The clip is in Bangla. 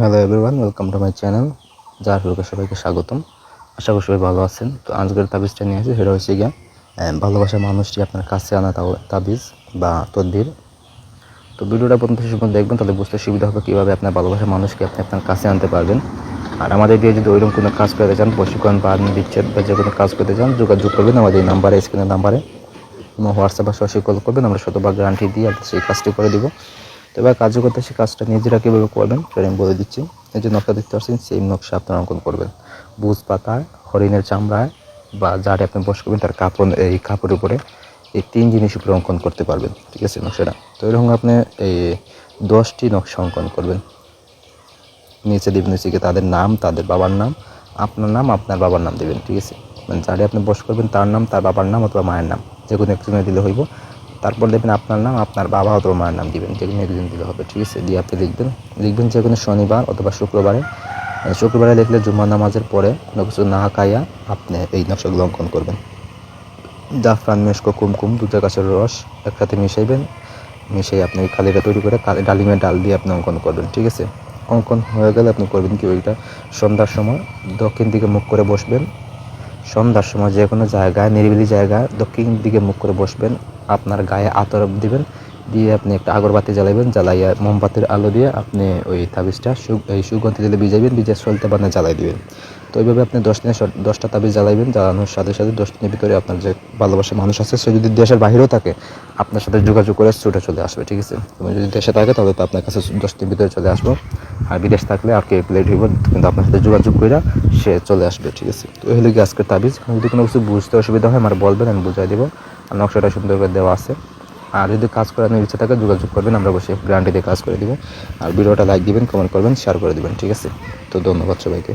Hello everyone, welcome to my channel. যার হোক সবাইকে স্বাগতম। আশা করি সবাই ভালো আছেন। তো আজকের তাবিজটা নিয়ে আসি, সেটা হচ্ছে গিয়া ভালোবাসার মানুষটি আপনার কাছে আনা তাবিজ বা তদ্বির। তো ভিডিওটা পর্যন্ত শেষ পর্যন্ত দেখবেন, তাহলে বুঝতে সুবিধা হবে কীভাবে আপনার ভালোবাসার মানুষকে আপনি আপনার কাছে আনতে পারবেন। আর আমাদের দিয়ে যদি ওইরকম কোনো কাজ করতে চান, প্রশিক্ষণ বা বিচ্ছেদ বা যে কোনো কাজ করতে চান, যোগাযোগ করবেন আমাদের এই নাম্বারে, স্ক্রিনের নাম্বারে। এবং হোয়াটসঅ্যাপ সরাসরি কল করবেন, আমরা শতভাগ গ্যারান্টি দিয়ে আপনার সেই কাজটি করে দিব। এবার কার্য করতে সেই কাজটা নিজেরা কীভাবে করবেন সেটা আমি বলে দিচ্ছি। এই যে নকশা দেখতে পাচ্ছেন সেই নকশা আপনারা অঙ্কন করবেন। বুজ পাতায়, হরিণের চামড়ায় বা যারে আপনি বস করবেন, তার কাপড়, এই কাপড়ের উপরে এই তিন জিনিস উপরে অঙ্কন করতে পারবেন, ঠিক আছে নকশাটা? তো এরকম আপনি এই দশটি নকশা অঙ্কন করবেন। নিচে দিবেন হচ্ছে তাদের নাম, তাদের বাবার নাম, আপনার নাম, আপনার বাবার নাম দেবেন, ঠিক আছে? মানে যারে আপনি বস করবেন, তার নাম, তার বাবার নাম অথবা মায়ের নাম, যে কোনো একজনে দিলে হইব। তারপর দেখবেন আপনার নাম, আপনার বাবা অথবা মায়ের নাম দিবেন, যে কোনো একজন দিলে হবে, ঠিক আছে? দিয়ে আপনি লিখবেন লিখবেন যে কোনো শনিবার অথবা শুক্রবারে। শুক্রবারে লিখলে জুম্মা নামাজের পরে কোনো কিছু না খাইয়া আপনি এই নকশাগুলো অঙ্কন করবেন। জাফরান মেশকো, কুমকুম, দুধের গাছের রস একসাথে মিশাইবেন। মিশিয়ে আপনি ওই কালিটা তৈরি করে কালি ডালিমের ডাল দিয়ে আপনি অঙ্কন করবেন, ঠিক আছে? অঙ্কন হয়ে গেলে আপনি করবেন কি ওইটা? সন্ধ্যার সময় দক্ষিণ দিকে মুখ করে বসবেন সন্ধ্যার সময় যে কোনো জায়গায়, নিরিবিলি জায়গায় দক্ষিণ দিকে মুখ করে বসবেন, আপনার গায়ে আতর দিবেন, দিয়ে আপনি একটা আগরবাতি জ্বালাবেন জ্বালাইয়া মোমবাতির আলো দিয়ে আপনি ওই তাবিজটা এই সুগন্ধি দিলে ভিজাইবেন ভিজে সলতে বানা জ্বালাই দিবেন। তো ওইভাবে আপনি দশ দিনে স- দশটা তাবিজ জ্বালাইবেন, জ্বালানোর সাথে সাথে দশ দিনের ভিতরে আপনার যে ভালোবাসা মানুষ আছে, সে যদি দেশের বাইরেও থাকে, আপনার সাথে যোগাযোগ করে ছুটে চলে আসবে, ঠিক আছে? তুমি যদি দেশে থাকে, তাহলে তো আপনার কাছে দশ দিনের ভিতরে চলে আসব। আর বিদেশ থাকলে আর কে প্লেট হইব কিন্তু আপনার সাথে যোগাযোগ করে সে চলে আসবে, ঠিক আছে? তো হলো কি আজকের তাবিজ। যদি কোনো কিছু বুঝতে অসুবিধা হয়, আমার বলবেন, আমি বুঝাই দেবো। আর নকশাটা সুন্দর করে দেওয়া আছে। আর যদি কাজ করার করানোর ইচ্ছা থাকে, যোগাযোগ করবেন, আমরা বসে গ্রান্টিতে কাজ করে দেবো। আর ভিডিওটা লাইক দিবেন কমেন্ট করবেন শেয়ার করে দেবেন, ঠিক আছে? তো ধন্যবাদ সবাইকে।